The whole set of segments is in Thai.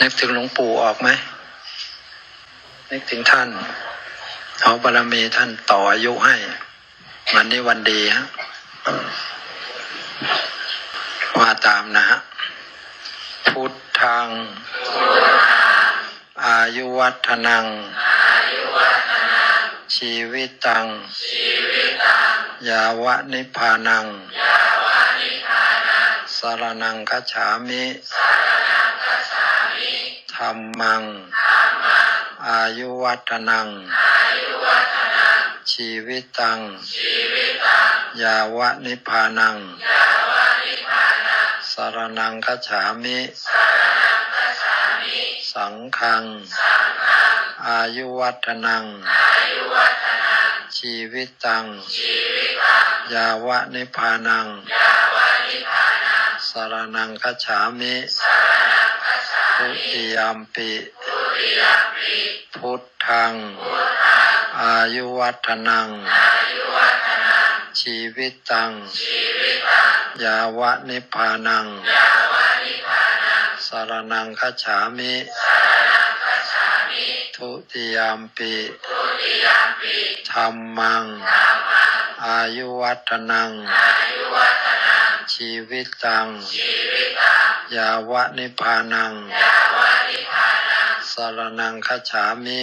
นึกถึงหลวงปู่ออกไหมนึกถึงท่าน เอาบารมีท่านต่ออายุให้ วันนี้วันดีฮะว่าตามนะฮะ พุทธัง อายุวัฒนัง ชีวิตัง ยาวะนิพพานัง สารนังคัจฉามิ ธรรมัง อายุวัฒนัง ชีวิตัง ยาวะนิพพานัง สารนังคัจฉามิ สังฆัง อายุวัฒนัง ชีวิตัง ยาวะนิพพานัง สารนังคัจฉามิ ทุติยามปิพุทธัง อายุวัฒนัง ชีวิตัง ยาวะนิพพานัง สารนังคัจฉามิ ทุติยามปิธรรมัง อายุวัฒนัง ชีวิตัง ยาวะนิพพานัง สารนังคัจฉามิ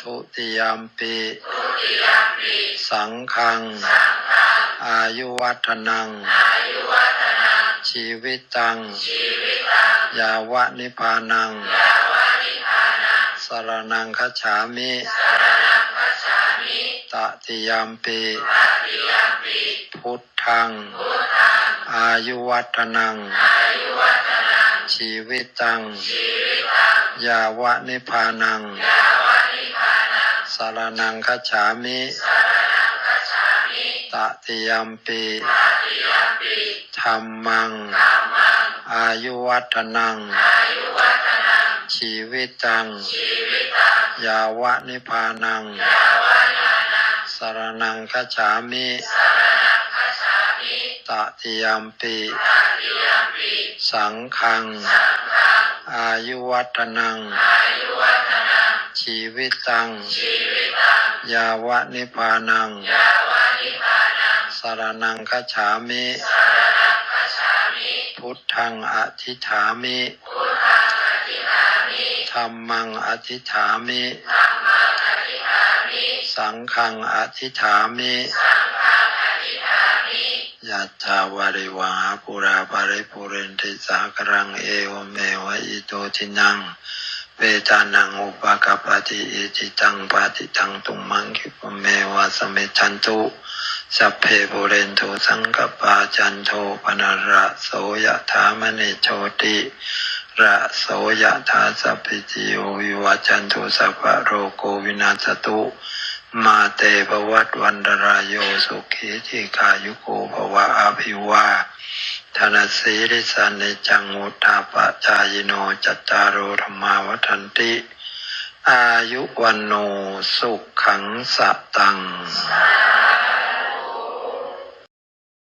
ทุติยามปิสังฆัง อายุวัฒนัง ชีวิตัง ยาวะนิพพานัง สารนังคัจฉามิตติยามปิพุทธัง อายุวัฒนัง ชีวิตัง ยาวะนิพพานัง สารนังคัจฉามิ ตติยามปิธรรมัง อายุวัฒนัง ชีวิตัง ยาวะนิพพานัง สารนังคัจฉามิ ตติยามปิสังฆัง อายุวัฒนัง ชีวิตัง ยาวะนิพพานัง สารนังคัจฉามิ พุทธังอธิษฐามิธรรมังอธิษฐามิ สังฆังอธิษฐามิ ยัตาวาริวาปุราภริปุเรนติสากรังเอวเมวะอิโตทินังเวตานังอุปกปปติอิจิตังปาติตังตุมมังคิปเมวะสมเมจันตุสัพเพปุเรนตุสังกปาจันโทปนระโสยถามณิโชติระโสยถาสัพพิติโยวิวัจจันตุสัพพะโรโกวินาศตุ มาเตปวัตวันดรายโยสุขีจิกายุโกภวะอภิวาธนสีริสันในจังมุตตาปะจายโนจัตตารโอธรรมาวันติ อายุวันโนสุขขังสัตตัง